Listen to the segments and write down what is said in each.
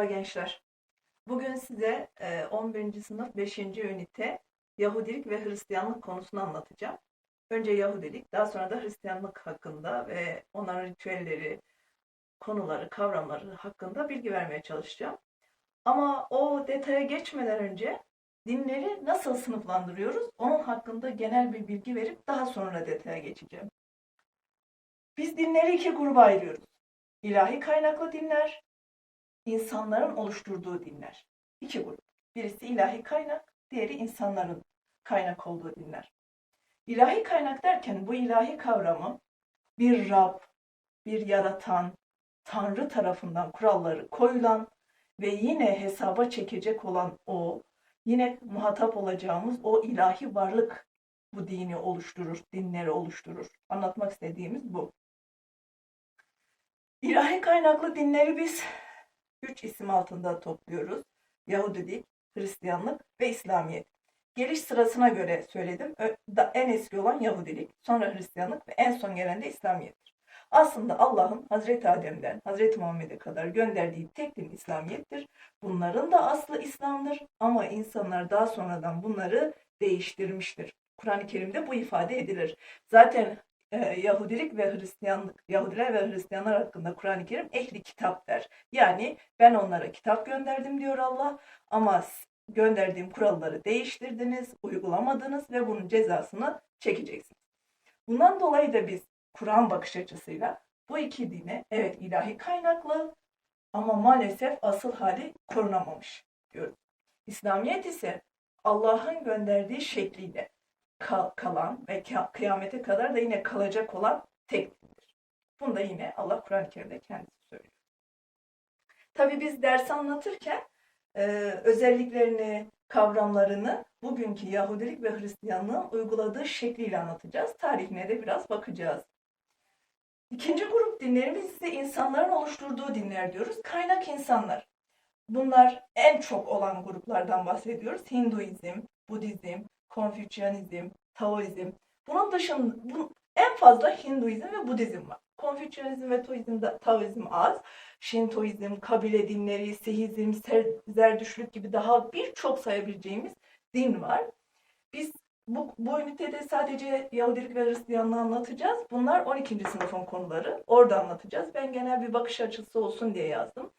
Merhaba gençler. Bugün size e, 11. sınıf 5. ünite Yahudilik ve Hristiyanlık konusunu anlatacağım. Önce Yahudilik, daha sonra da Hristiyanlık hakkında ve onların ritüelleri, konuları, kavramları hakkında bilgi vermeye çalışacağım. Ama o detaya geçmeden önce dinleri nasıl sınıflandırıyoruz? Onun hakkında genel bir bilgi verip daha sonra detaya geçeceğim. Biz dinleri iki gruba ayırıyoruz. İlahi kaynaklı dinler, insanların oluşturduğu dinler. İki grup. Birisi ilahi kaynak, diğeri insanların kaynak olduğu dinler. İlahi kaynak derken bu ilahi kavramı bir Rab, bir yaratan, Tanrı tarafından kuralları koyulan ve yine hesaba çekecek olan o, yine muhatap olacağımız o ilahi varlık bu dini oluşturur, dinleri oluşturur. Anlatmak istediğimiz bu. İlahi kaynaklı dinleri biz üç isim altında topluyoruz. Yahudilik, Hristiyanlık ve İslamiyet. Geliş sırasına göre söyledim. En eski olan Yahudilik, sonra Hristiyanlık ve en son gelen de İslamiyettir. Aslında Allah'ın Hazreti Adem'den Hazreti Muhammed'e kadar gönderdiği tek din İslamiyettir. Bunların da aslı İslam'dır ama insanlar daha sonradan bunları değiştirmiştir. Kur'an-ı Kerim'de bu ifade edilir. Zaten e, Yahudilik ve Hristiyanlık, Yahudiler ve Hristiyanlar hakkında Kur'an-ı Kerim ehli kitap der. Yani ben onlara kitap gönderdim diyor Allah ama gönderdiğim kuralları değiştirdiniz, uygulamadınız ve bunun cezasını çekeceksiniz. Bundan dolayı da biz Kur'an bakış açısıyla bu iki dine evet ilahi kaynaklı ama maalesef asıl hali korunamamış diyoruz. İslamiyet ise Allah'ın gönderdiği şekliyle kal- kalan ve kı- kıyamete kadar da yine kalacak olan tek dindir. Bunu da yine Allah Kur'an-ı Kerim'de kendisi söylüyor. Tabii biz ders anlatırken e, özelliklerini, kavramlarını bugünkü Yahudilik ve Hristiyanlığın uyguladığı şekliyle anlatacağız. Tarihine de biraz bakacağız. İkinci grup dinlerimiz ise insanların oluşturduğu dinler diyoruz. Kaynak insanlar. Bunlar en çok olan gruplardan bahsediyoruz. Hinduizm, Budizm, Konfüçyanizm, Taoizm. Bunun dışında bu, en fazla Hinduizm ve Budizm var. Konfüçyanizm ve Taoizm, Taoizm az. Şintoizm, kabile dinleri, Sihizm, Zerdüşlük gibi daha birçok sayabileceğimiz din var. Biz bu, bu ünitede sadece Yahudilik ve Hristiyanlığı anlatacağız. Bunlar 12. sınıfın konuları. Orada anlatacağız. Ben genel bir bakış açısı olsun diye yazdım.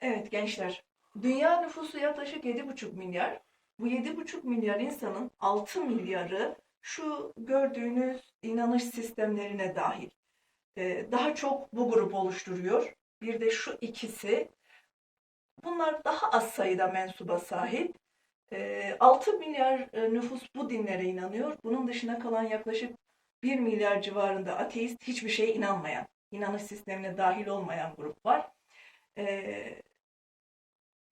Evet gençler, dünya nüfusu yaklaşık 7,5 milyar. Bu 7,5 milyar insanın 6 milyarı şu gördüğünüz inanış sistemlerine dahil. Ee, daha çok bu grup oluşturuyor. Bir de şu ikisi. Bunlar daha az sayıda mensuba sahip. Ee, 6 milyar e, nüfus bu dinlere inanıyor. Bunun dışına kalan yaklaşık 1 milyar civarında ateist hiçbir şeye inanmayan, inanış sistemine dahil olmayan grup var. Ee,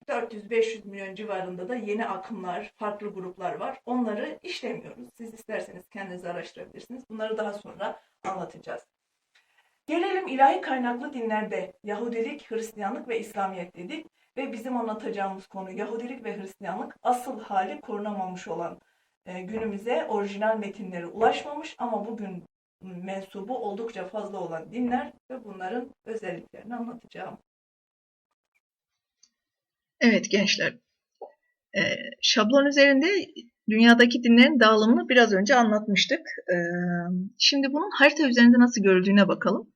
400-500 milyon civarında da yeni akımlar, farklı gruplar var. Onları işlemiyoruz. Siz isterseniz kendiniz araştırabilirsiniz. Bunları daha sonra anlatacağız. Gelelim ilahi kaynaklı dinlerde Yahudilik, Hristiyanlık ve İslamiyet dedik. Ve bizim anlatacağımız konu Yahudilik ve Hristiyanlık asıl hali korunamamış olan e, günümüze orijinal metinleri ulaşmamış ama bugün mensubu oldukça fazla olan dinler ve bunların özelliklerini anlatacağım. Evet gençler, e, şablon üzerinde dünyadaki dinlerin dağılımını biraz önce anlatmıştık. E, şimdi bunun harita üzerinde nasıl görüldüğüne bakalım.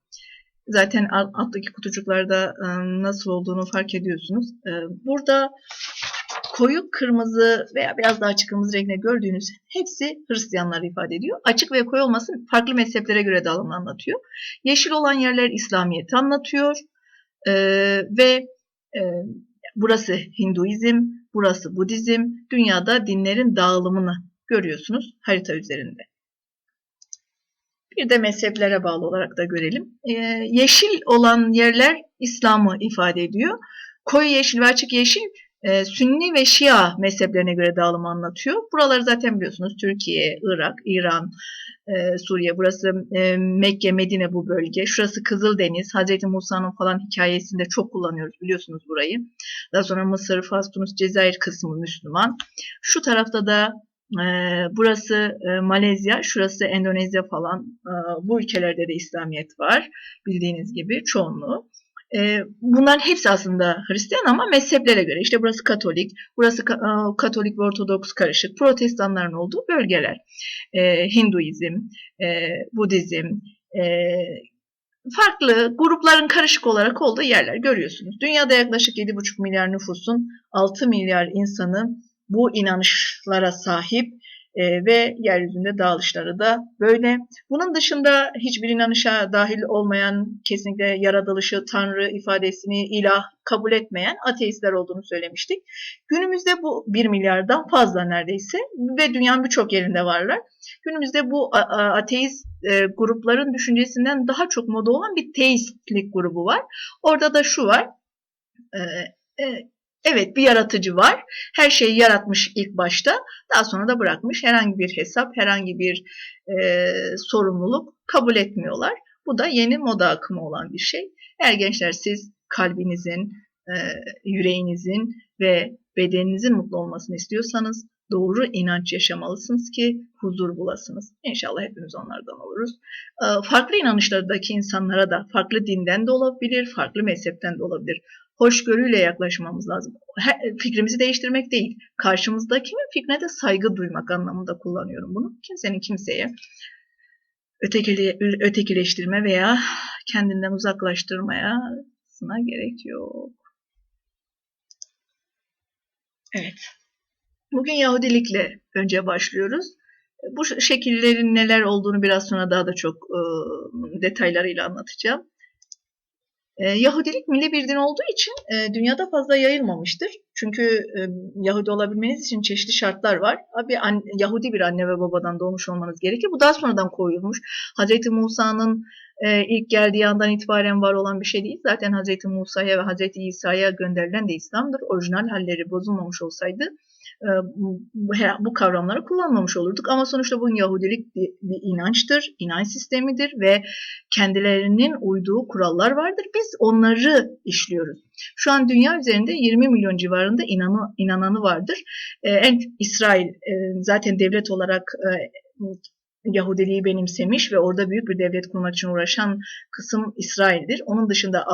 Zaten alt- alttaki kutucuklarda e, nasıl olduğunu fark ediyorsunuz. E, burada koyu kırmızı veya biraz daha açık kırmızı renkte gördüğünüz hepsi Hristiyanları ifade ediyor. Açık ve koyu olması farklı mezheplere göre dağılımını anlatıyor. Yeşil olan yerler İslamiyet'i anlatıyor. E, ve e, Burası Hinduizm, burası Budizm. Dünyada dinlerin dağılımını görüyorsunuz harita üzerinde. Bir de mezheplere bağlı olarak da görelim. Ee, yeşil olan yerler İslam'ı ifade ediyor. Koyu yeşil ve açık yeşil e, Sünni ve Şia mezheplerine göre dağılımı anlatıyor. Buraları zaten biliyorsunuz Türkiye, Irak, İran, e, Suriye. Burası e, Mekke, Medine bu bölge. Şurası Kızıldeniz. Hazreti Musa'nın falan hikayesinde çok kullanıyoruz biliyorsunuz burayı. Daha sonra Mısır, Fas, Tunus, Cezayir kısmı Müslüman. Şu tarafta da e, burası Malezya, şurası Endonezya falan. Bu ülkelerde de İslamiyet var. Bildiğiniz gibi çoğunluğu. E, bunların hepsi aslında Hristiyan ama mezheplere göre. İşte burası Katolik, burası e, Katolik ve Ortodoks karışık, Protestanların olduğu bölgeler. E, Hinduizm, e, Budizm, e, farklı grupların karışık olarak olduğu yerler görüyorsunuz. Dünyada yaklaşık 7,5 milyar nüfusun 6 milyar insanı bu inanışlara sahip e, ve yeryüzünde dağılışları da böyle. Bunun dışında hiçbir inanışa dahil olmayan, kesinlikle yaratılışı, tanrı ifadesini, ilah kabul etmeyen ateistler olduğunu söylemiştik. Günümüzde bu 1 milyardan fazla neredeyse ve dünyanın birçok yerinde varlar. Günümüzde bu ateist e, grupların düşüncesinden daha çok moda olan bir teistlik grubu var. Orada da şu var. e, e, evet bir yaratıcı var. Her şeyi yaratmış ilk başta. Daha sonra da bırakmış. Herhangi bir hesap, herhangi bir e, sorumluluk kabul etmiyorlar. Bu da yeni moda akımı olan bir şey. Eğer gençler siz kalbinizin, e, yüreğinizin ve bedeninizin mutlu olmasını istiyorsanız doğru inanç yaşamalısınız ki huzur bulasınız. İnşallah hepimiz onlardan oluruz. E, farklı inanışlardaki insanlara da farklı dinden de olabilir, farklı mezhepten de olabilir. Hoşgörüyle yaklaşmamız lazım. Fikrimizi değiştirmek değil, karşımızdakinin fikrine de saygı duymak anlamında kullanıyorum bunu. Kimsenin kimseye ötekile, ötekileştirme veya kendinden uzaklaştırmaya gerek yok. Evet. Bugün Yahudilikle önce başlıyoruz. Bu şekillerin neler olduğunu biraz sonra daha da çok e, detaylarıyla anlatacağım. E, Yahudilik milli bir din olduğu için e, dünyada fazla yayılmamıştır. Çünkü e, Yahudi olabilmeniz için çeşitli şartlar var. An, Yahudi bir anne ve babadan doğmuş olmanız gerekir. Bu daha sonradan koyulmuş. Hz. Musa'nın e, ilk geldiği andan itibaren var olan bir şey değil. Zaten Hz. Musa'ya ve Hz. İsa'ya gönderilen de İslam'dır. Orijinal halleri bozulmamış olsaydı bu, bu kavramları kullanmamış olurduk. Ama sonuçta bu Yahudilik bir, inançtır, inanç sistemidir ve kendilerinin uyduğu kurallar vardır. Biz onları işliyoruz. Şu an dünya üzerinde 20 milyon civarında inanı, inananı vardır. Ee, en İsrail e, zaten devlet olarak e, Yahudiliği benimsemiş ve orada büyük bir devlet kurmak için uğraşan kısım İsrail'dir. Onun dışında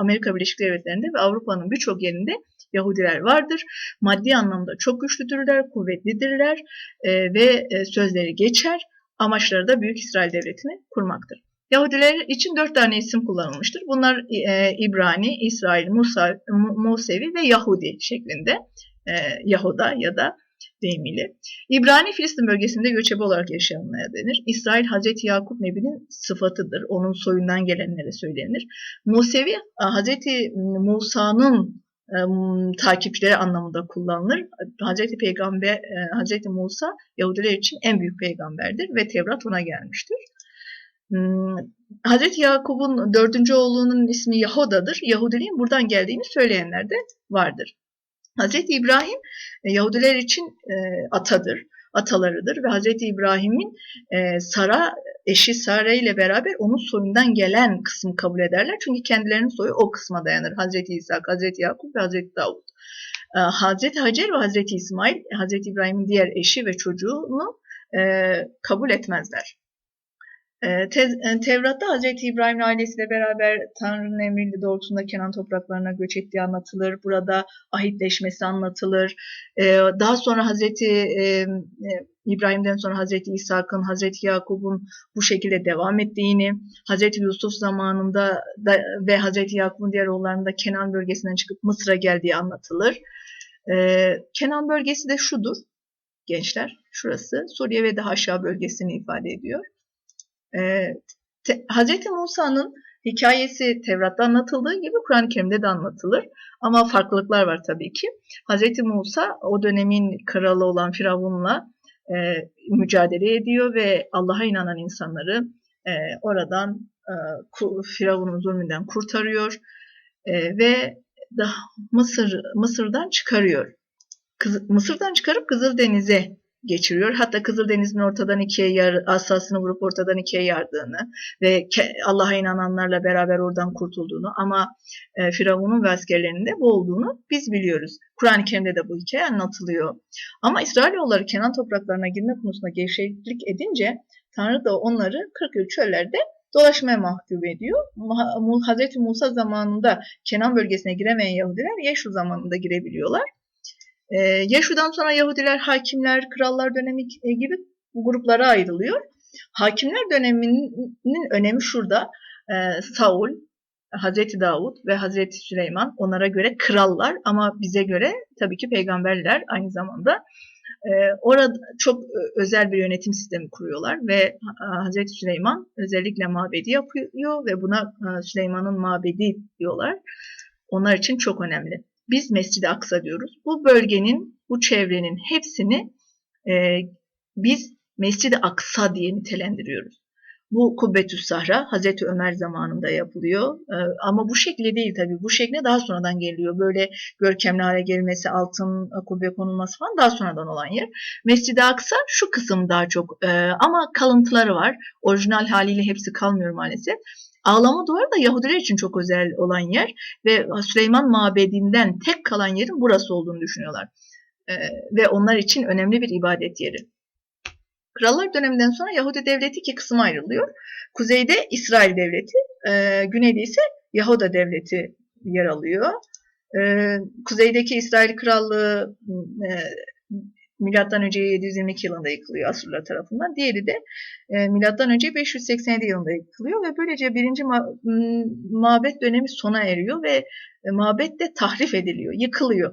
Amerika Birleşik Devletleri'nde ve Avrupa'nın birçok yerinde Yahudiler vardır. Maddi anlamda çok güçlüdürler, kuvvetlidirler e, ve e, sözleri geçer. Amaçları da Büyük İsrail Devleti'ni kurmaktır. Yahudiler için dört tane isim kullanılmıştır. Bunlar e, İbrani, İsrail, Musa, Musevi ve Yahudi şeklinde. E, Yahuda ya da deyimiyle. İbrani Filistin bölgesinde göçebe olarak yaşayanlara denir. İsrail Hazreti Yakup Nebi'nin sıfatıdır. Onun soyundan gelenlere söylenir. Musevi Hazreti Musa'nın takipçileri anlamında kullanılır. Hazreti Peygamber, e, Hazreti Musa Yahudiler için en büyük peygamberdir ve Tevrat ona gelmiştir. Hmm, Hazreti Yakup'un dördüncü oğlunun ismi Yahuda'dır. Yahudiliğin buradan geldiğini söyleyenler de vardır. Hazreti İbrahim e, Yahudiler için e, atadır, atalarıdır ve Hazreti İbrahim'in e, Sara eşi Sara ile beraber onun soyundan gelen kısmı kabul ederler. Çünkü kendilerinin soyu o kısma dayanır. Hazreti İshak, Hazreti Yakup ve Hazreti Davud. Hazreti Hacer ve Hazreti İsmail, Hazreti İbrahim'in diğer eşi ve çocuğunu kabul etmezler. Tevrat'ta Hz. İbrahim ailesiyle beraber Tanrı'nın emriyle doğrultusunda Kenan topraklarına göç ettiği anlatılır. Burada ahitleşmesi anlatılır. Daha sonra Hz. İbrahim'den sonra Hz. İshak'ın, Hz. Yakup'un bu şekilde devam ettiğini, Hz. Yusuf zamanında da, ve Hz. Yakup'un diğer oğullarında Kenan bölgesinden çıkıp Mısır'a geldiği anlatılır. Kenan bölgesi de şudur gençler, şurası. Suriye ve daha aşağı bölgesini ifade ediyor. Ee, te, Hz. Musa'nın hikayesi Tevrat'ta anlatıldığı gibi Kur'an-ı Kerim'de de anlatılır. Ama farklılıklar var tabii ki. Hz. Musa o dönemin kralı olan Firavun'la e, mücadele ediyor ve Allah'a inanan insanları e, oradan e, Firavun'un zulmünden kurtarıyor e, ve da Mısır Mısır'dan çıkarıyor. Kız, Mısır'dan çıkarıp Kızıldeniz'e geçiriyor. Hatta Kızıldeniz'in ortadan ikiye yar, asasını vurup ortadan ikiye yardığını ve Allah'a inananlarla beraber oradan kurtulduğunu ama e, Firavun'un ve askerlerinin de bu olduğunu biz biliyoruz. Kur'an-ı Kerim'de de bu hikaye anlatılıyor. Ama İsrailoğulları Kenan topraklarına girme konusunda gevşeklik edince Tanrı da onları 40 yıl çöllerde dolaşmaya mahkum ediyor. Hazreti Musa zamanında Kenan bölgesine giremeyen Yahudiler Yeşu zamanında girebiliyorlar. Ee, Yeşu'dan sonra Yahudiler hakimler, krallar dönemi e, gibi gruplara ayrılıyor. Hakimler döneminin önemi şurada. Ee, Saul, Hazreti Davud ve Hazreti Süleyman onlara göre krallar ama bize göre tabii ki peygamberler aynı zamanda. Ee, orada çok e, özel bir yönetim sistemi kuruyorlar ve ha- Hazreti Süleyman özellikle mabedi yapıyor ve buna e, Süleyman'ın mabedi diyorlar. Onlar için çok önemli. Biz Mescid-i Aksa diyoruz. Bu bölgenin, bu çevrenin hepsini e, biz Mescid-i Aksa diye nitelendiriyoruz. Bu Kubbetüs Sahra Hazreti Ömer zamanında yapılıyor. Ee, ama bu şekilde değil tabii. Bu şekle daha sonradan geliyor. Böyle görkemli hale gelmesi, altın e, kubbe konulması falan daha sonradan olan yer. Mescid-i Aksa şu kısım daha çok e, ama kalıntıları var. Orijinal haliyle hepsi kalmıyor maalesef. Ağlama duvarı da Yahudiler için çok özel olan yer ve Süleyman Mabedi'nden tek kalan yerin burası olduğunu düşünüyorlar. Ee, ve onlar için önemli bir ibadet yeri. Krallar döneminden sonra Yahudi devleti iki kısma ayrılıyor. Kuzeyde İsrail devleti, e, güneyde ise Yahuda devleti yer alıyor. E, kuzeydeki İsrail krallığı e, milattan önce 722 yılında yıkılıyor Asurlar tarafından. Diğeri de e, milattan önce 587 yılında yıkılıyor ve böylece birinci ma- mabet dönemi sona eriyor ve e, mabet de tahrif ediliyor, yıkılıyor.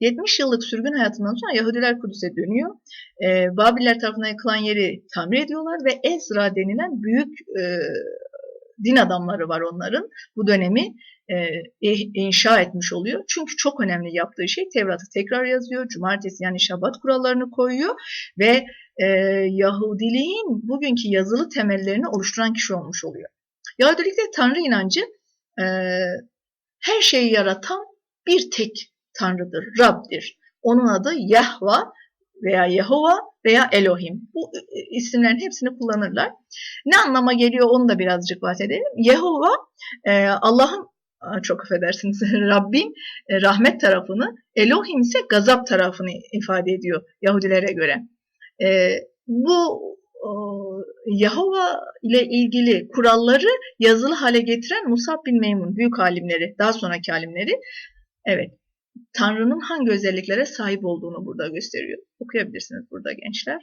70 yıllık sürgün hayatından sonra Yahudiler Kudüs'e dönüyor. E, Babiller tarafından yıkılan yeri tamir ediyorlar ve Ezra denilen büyük e, din adamları var onların. Bu dönemi e, i- inşa etmiş oluyor. Çünkü çok önemli yaptığı şey Tevrat'ı tekrar yazıyor. Cumartesi yani Şabat kurallarını koyuyor ve e, Yahudiliğin bugünkü yazılı temellerini oluşturan kişi olmuş oluyor. Yahudilikte Tanrı inancı e, her şeyi yaratan bir tek Tanrıdır, Rab'dir. Onun adı Yahva veya Yehova veya Elohim. Bu isimlerin hepsini kullanırlar. Ne anlama geliyor onu da birazcık bahsedelim. Yehova e, Allah'ın çok affedersiniz Rabbin e, rahmet tarafını, Elohim ise gazap tarafını ifade ediyor Yahudilere göre. E, bu Yahova ile ilgili kuralları yazılı hale getiren Musab bin Meymun, büyük alimleri, daha sonraki alimleri, evet, Tanrı'nın hangi özelliklere sahip olduğunu burada gösteriyor. Okuyabilirsiniz burada gençler.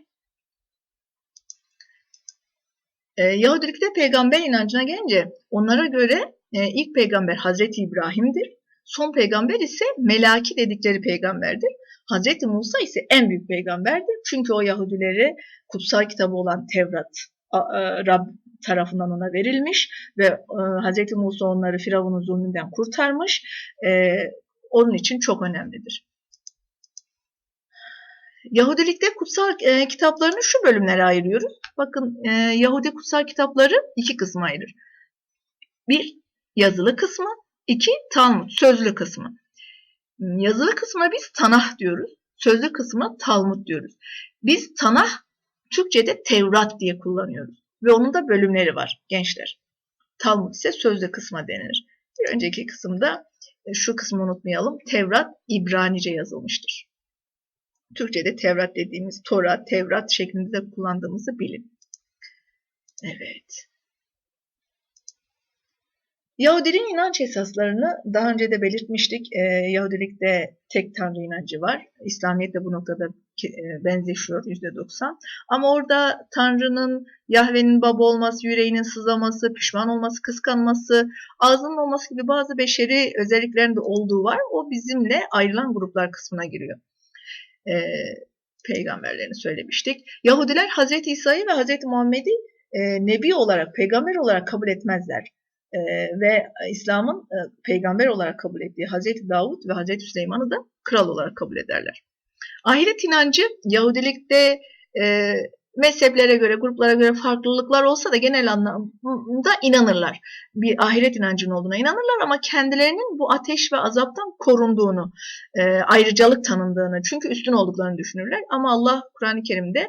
E, Yahudilikte peygamber inancına gelince onlara göre e, ilk peygamber Hazreti İbrahim'dir. Son peygamber ise Melaki dedikleri peygamberdir. Hazreti Musa ise en büyük peygamberdir. Çünkü o Yahudilere kutsal kitabı olan Tevrat a- Rab tarafından ona verilmiş ve e, Hazreti Musa onları Firavun'un zulmünden kurtarmış. Onun için çok önemlidir. Yahudilikte kutsal e, kitaplarını şu bölümlere ayırıyoruz. Bakın e, Yahudi kutsal kitapları iki kısma ayırır. Bir, yazılı kısmı. iki Talmud, sözlü kısmı. Yazılı kısmına biz Tanah diyoruz. Sözlü kısmına Talmud diyoruz. Biz Tanah, Türkçe'de Tevrat diye kullanıyoruz. Ve onun da bölümleri var gençler. Talmud ise sözlü kısma denilir. Bir önceki kısımda şu kısmı unutmayalım. Tevrat İbranice yazılmıştır. Türkçe'de Tevrat dediğimiz Tora, Tevrat şeklinde de kullandığımızı bilin. Evet. Yahudiliğin inanç esaslarını daha önce de belirtmiştik. Ee, Yahudilikte tek tanrı inancı var. İslamiyet de bu noktada e, benzeşiyor %90. Ama orada Tanrı'nın, Yahve'nin baba olması, yüreğinin sızlaması, pişman olması, kıskanması, ağzının olması gibi bazı beşeri özelliklerin de olduğu var. O bizimle ayrılan gruplar kısmına giriyor. Ee, peygamberlerini söylemiştik. Yahudiler Hazreti İsa'yı ve Hazreti Muhammed'i e, nebi olarak, peygamber olarak kabul etmezler. E, ve İslam'ın e, peygamber olarak kabul ettiği Hazreti Davud ve Hazreti Süleyman'ı da kral olarak kabul ederler. Ahiret inancı Yahudilikte e, mezheplere göre, gruplara göre farklılıklar olsa da genel anlamda inanırlar. Bir ahiret inancının olduğuna inanırlar ama kendilerinin bu ateş ve azaptan korunduğunu, e, ayrıcalık tanındığını, çünkü üstün olduklarını düşünürler. Ama Allah Kur'an-ı Kerim'de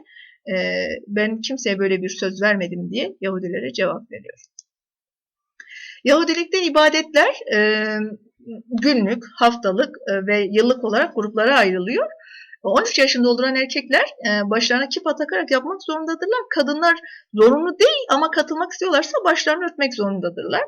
e, ben kimseye böyle bir söz vermedim diye Yahudilere cevap veriyor. Yahudilikte ibadetler e, günlük, haftalık e, ve yıllık olarak gruplara ayrılıyor. 13 yaşını dolduran erkekler e, başlarına kipa takarak yapmak zorundadırlar. Kadınlar zorunlu değil ama katılmak istiyorlarsa başlarını örtmek zorundadırlar.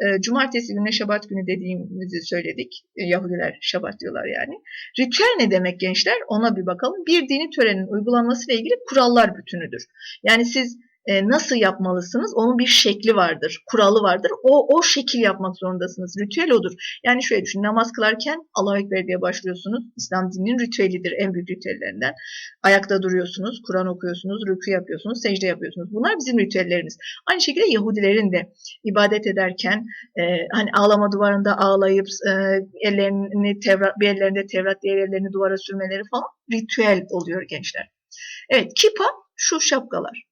E, Cumartesi gününe şabat günü dediğimizi söyledik. E, Yahudiler şabat diyorlar yani. Ritüel ne demek gençler? Ona bir bakalım. Bir dini törenin uygulanmasıyla ilgili kurallar bütünüdür. Yani siz e, nasıl yapmalısınız? Onun bir şekli vardır, kuralı vardır. O o şekil yapmak zorundasınız. Ritüel odur. Yani şöyle düşünün. Namaz kılarken Allahu Ekber diye başlıyorsunuz. İslam dininin ritüelidir. En büyük ritüellerinden. Ayakta duruyorsunuz, Kur'an okuyorsunuz, rükû yapıyorsunuz, secde yapıyorsunuz. Bunlar bizim ritüellerimiz. Aynı şekilde Yahudilerin de ibadet ederken e, hani ağlama duvarında ağlayıp e, ellerini Tevrat, bir ellerinde Tevrat, diğer ellerini duvara sürmeleri falan ritüel oluyor gençler. Evet, kipa şu şapkalar.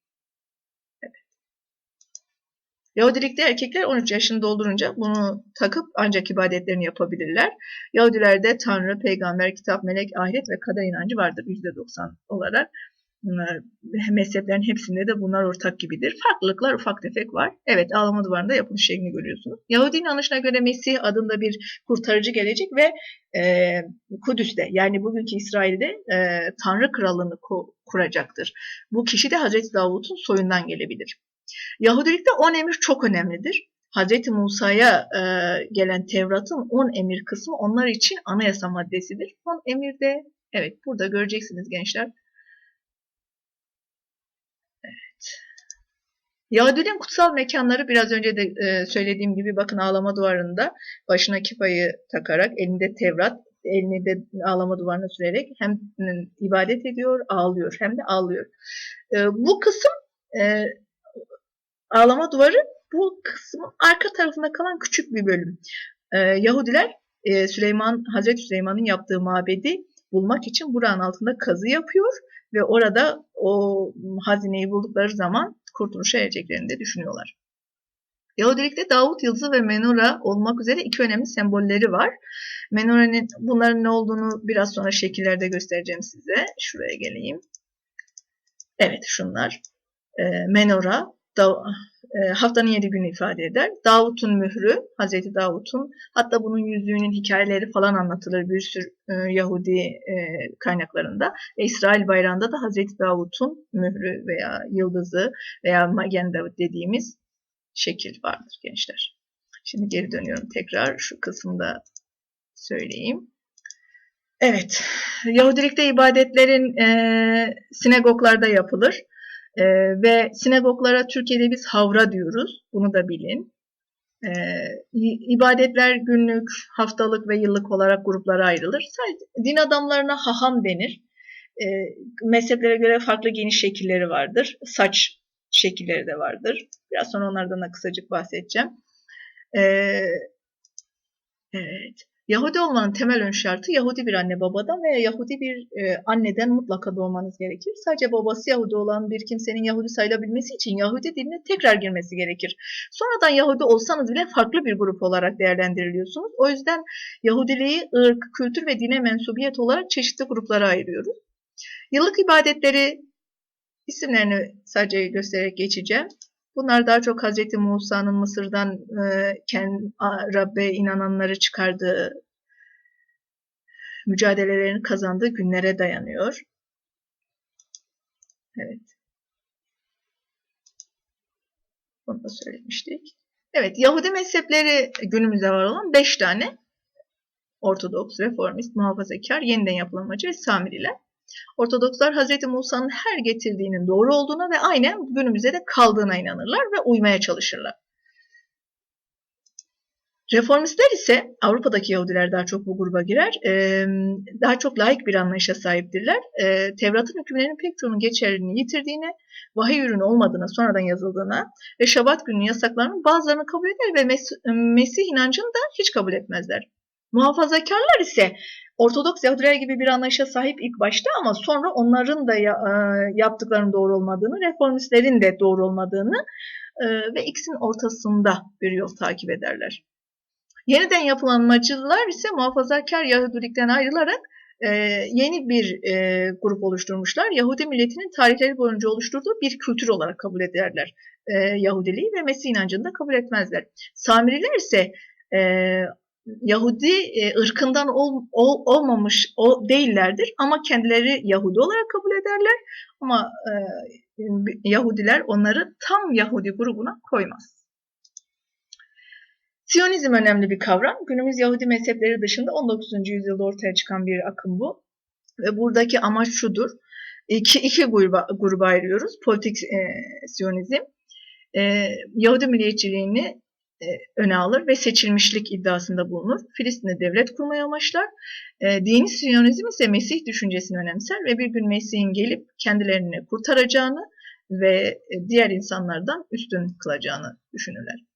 Yahudilikte erkekler 13 yaşını doldurunca bunu takıp ancak ibadetlerini yapabilirler. Yahudilerde Tanrı, peygamber, kitap, melek, ahiret ve kader inancı vardır %90 olarak. Mezheplerin hepsinde de bunlar ortak gibidir. Farklılıklar ufak tefek var. Evet ağlama duvarında yapılış şeklini görüyorsunuz. Yahudi inanışına göre Mesih adında bir kurtarıcı gelecek ve e, Kudüs'te yani bugünkü İsrail'de e, Tanrı krallığını ku- kuracaktır. Bu kişi de Hazreti Davut'un soyundan gelebilir. Yahudilikte 10 emir çok önemlidir. Hz. Musa'ya e, gelen Tevrat'ın 10 emir kısmı onlar için anayasa maddesidir. 10 emirde evet burada göreceksiniz gençler. Evet. Yahudiliğin kutsal mekanları biraz önce de e, söylediğim gibi bakın ağlama duvarında başına kipayı takarak elinde Tevrat elini de ağlama duvarına sürerek hem ibadet ediyor, ağlıyor hem de ağlıyor. E, bu kısım e, ağlama duvarı bu kısmın arka tarafında kalan küçük bir bölüm. Ee, Yahudiler e, Süleyman Hazreti Süleyman'ın yaptığı mabedi bulmak için buranın altında kazı yapıyor ve orada o hazineyi buldukları zaman kurtuluşa ereceklerini de düşünüyorlar. Yahudilikte Davut yıldızı ve menora olmak üzere iki önemli sembolleri var. Menoranın bunların ne olduğunu biraz sonra şekillerde göstereceğim size. Şuraya geleyim. Evet şunlar. E, menora, e, haftanın yedi günü ifade eder. Davut'un mührü, Hazreti Davut'un, hatta bunun yüzüğünün hikayeleri falan anlatılır bir sürü e, Yahudi e, kaynaklarında. Ve İsrail bayrağında da Hazreti Davut'un mührü veya yıldızı veya Magen David dediğimiz şekil vardır gençler. Şimdi geri dönüyorum tekrar şu kısımda söyleyeyim. Evet, Yahudilikte ibadetlerin e, sinagoglarda yapılır. Ee, ve sinagoglara Türkiye'de biz havra diyoruz. Bunu da bilin. Ee, ibadetler günlük, haftalık ve yıllık olarak gruplara ayrılır. Sadece din adamlarına haham denir. Ee, mezheplere göre farklı geniş şekilleri vardır. Saç şekilleri de vardır. Biraz sonra onlardan da kısacık bahsedeceğim. Ee, evet. Yahudi olmanın temel ön şartı Yahudi bir anne babadan veya Yahudi bir e, anneden mutlaka doğmanız gerekir. Sadece babası Yahudi olan bir kimsenin Yahudi sayılabilmesi için Yahudi diline tekrar girmesi gerekir. Sonradan Yahudi olsanız bile farklı bir grup olarak değerlendiriliyorsunuz. O yüzden Yahudiliği ırk, kültür ve dine mensubiyet olarak çeşitli gruplara ayırıyoruz. Yıllık ibadetleri isimlerini sadece göstererek geçeceğim. Bunlar daha çok Hz. Musa'nın Mısır'dan e, kendi Rabbe inananları çıkardığı mücadelelerini kazandığı günlere dayanıyor. Evet. Bunu da söylemiştik. Evet, Yahudi mezhepleri günümüzde var olan 5 tane. Ortodoks, Reformist, Muhafazakar, Yeniden Yapılanmacı ve Samiriler. Ortodokslar Hz. Musa'nın her getirdiğinin doğru olduğuna ve aynen günümüzde de kaldığına inanırlar ve uymaya çalışırlar. Reformistler ise Avrupa'daki Yahudiler daha çok bu gruba girer. daha çok layık bir anlayışa sahiptirler. Tevrat'ın hükümlerinin pek çoğunun geçerliliğini yitirdiğine, vahiy ürünü olmadığına, sonradan yazıldığına ve Şabat gününün yasaklarının bazılarını kabul eder ve Mes- Mesih inancını da hiç kabul etmezler. Muhafazakarlar ise Ortodoks Yahudiler gibi bir anlayışa sahip ilk başta ama sonra onların da e, yaptıklarının doğru olmadığını, reformistlerin de doğru olmadığını e, ve ikisinin ortasında bir yol takip ederler. Yeniden yapılanmacılar ise muhafazakar Yahudilikten ayrılarak e, yeni bir grup oluşturmuşlar. Yahudi milletinin tarihleri boyunca oluşturduğu bir kültür olarak kabul ederler Yahudiliği ve Mesih inancını da kabul etmezler. Samiriler ise Yahudi e, ırkından ol, ol- olmamış o değillerdir ama kendileri Yahudi olarak kabul ederler ama e, Yahudiler onları tam Yahudi grubuna koymaz. Siyonizm önemli bir kavram. Günümüz Yahudi mezhepleri dışında 19. yüzyılda ortaya çıkan bir akım bu. Ve buradaki amaç şudur. İki, iki gruba, gruba ayırıyoruz. Politik e, Siyonizm. E, Yahudi milliyetçiliğini öne alır ve seçilmişlik iddiasında bulunur. Filistin'de devlet kurmayı amaçlar. E, dini Siyonizm ise Mesih düşüncesini önemser ve bir gün Mesih'in gelip kendilerini kurtaracağını ve e, diğer insanlardan üstün kılacağını düşünürler.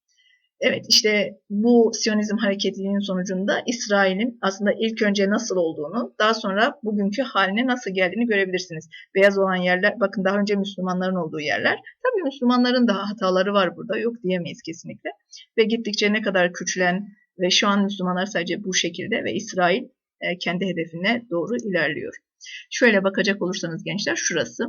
Evet işte bu Siyonizm hareketliliğinin sonucunda İsrail'in aslında ilk önce nasıl olduğunu, daha sonra bugünkü haline nasıl geldiğini görebilirsiniz. Beyaz olan yerler, bakın daha önce Müslümanların olduğu yerler. Tabii Müslümanların da hataları var burada, yok diyemeyiz kesinlikle. Ve gittikçe ne kadar küçülen ve şu an Müslümanlar sadece bu şekilde ve İsrail e, kendi hedefine doğru ilerliyor. Şöyle bakacak olursanız gençler şurası.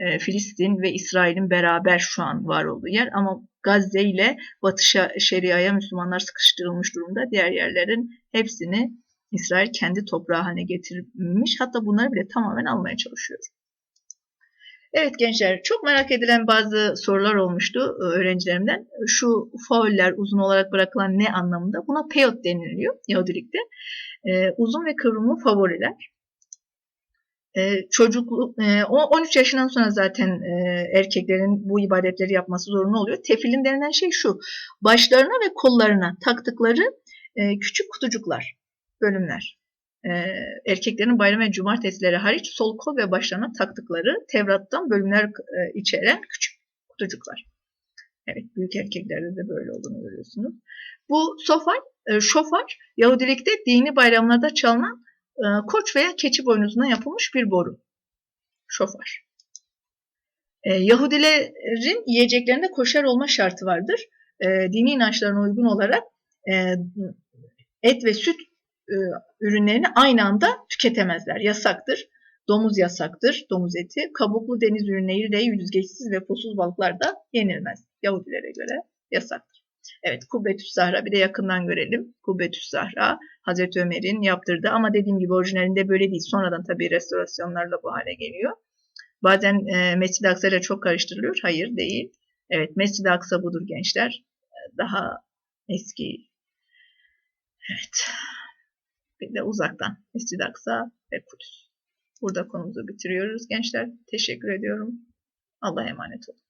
E, Filistin ve İsrail'in beraber şu an var olduğu yer ama Gazze ile Batı Şeria'ya Müslümanlar sıkıştırılmış durumda. Diğer yerlerin hepsini İsrail kendi toprağı haline getirmiş. Hatta bunları bile tamamen almaya çalışıyor. Evet gençler çok merak edilen bazı sorular olmuştu e, öğrencilerimden. Şu fauller uzun olarak bırakılan ne anlamında? Buna peyot deniliyor Yahudilikte. E, uzun ve kıvrımlı favoriler. E, çocukluk e, o 13 yaşından sonra zaten e, erkeklerin bu ibadetleri yapması zorunlu oluyor. Tefilin denilen şey şu. Başlarına ve kollarına taktıkları e, küçük kutucuklar, bölümler. E, erkeklerin bayram ve cumartesileri hariç sol kol ve başlarına taktıkları Tevrat'tan bölümler içeren küçük kutucuklar. Evet, büyük erkeklerde de böyle olduğunu görüyorsunuz. Bu sofar, şofar, Yahudilikte dini bayramlarda çalınan koç veya keçi boynuzuna yapılmış bir boru. Şofar. E, Yahudilerin yiyeceklerinde koşer olma şartı vardır. E, dini inançlarına uygun olarak e, et ve süt e, ürünlerini aynı anda tüketemezler. Yasaktır. Domuz yasaktır, domuz eti. Kabuklu deniz ürünleri de yüzgeçsiz ve fosuz balıklar da yenilmez. Yahudilere göre yasaktır. Evet, Kubbetüs Zahra bir de yakından görelim. Kubbetüs Zahra Hazreti Ömer'in yaptırdığı ama dediğim gibi orijinalinde böyle değil. Sonradan tabii restorasyonlarla bu hale geliyor. Bazen e, Mescid-i Aksa ile çok karıştırılıyor. Hayır değil. Evet Mescid-i Aksa budur gençler. E, Daha eski. Evet. Bir de uzaktan Mescid-i Aksa ve Kudüs. Burada konumuzu bitiriyoruz gençler. Teşekkür ediyorum. Allah'a emanet olun.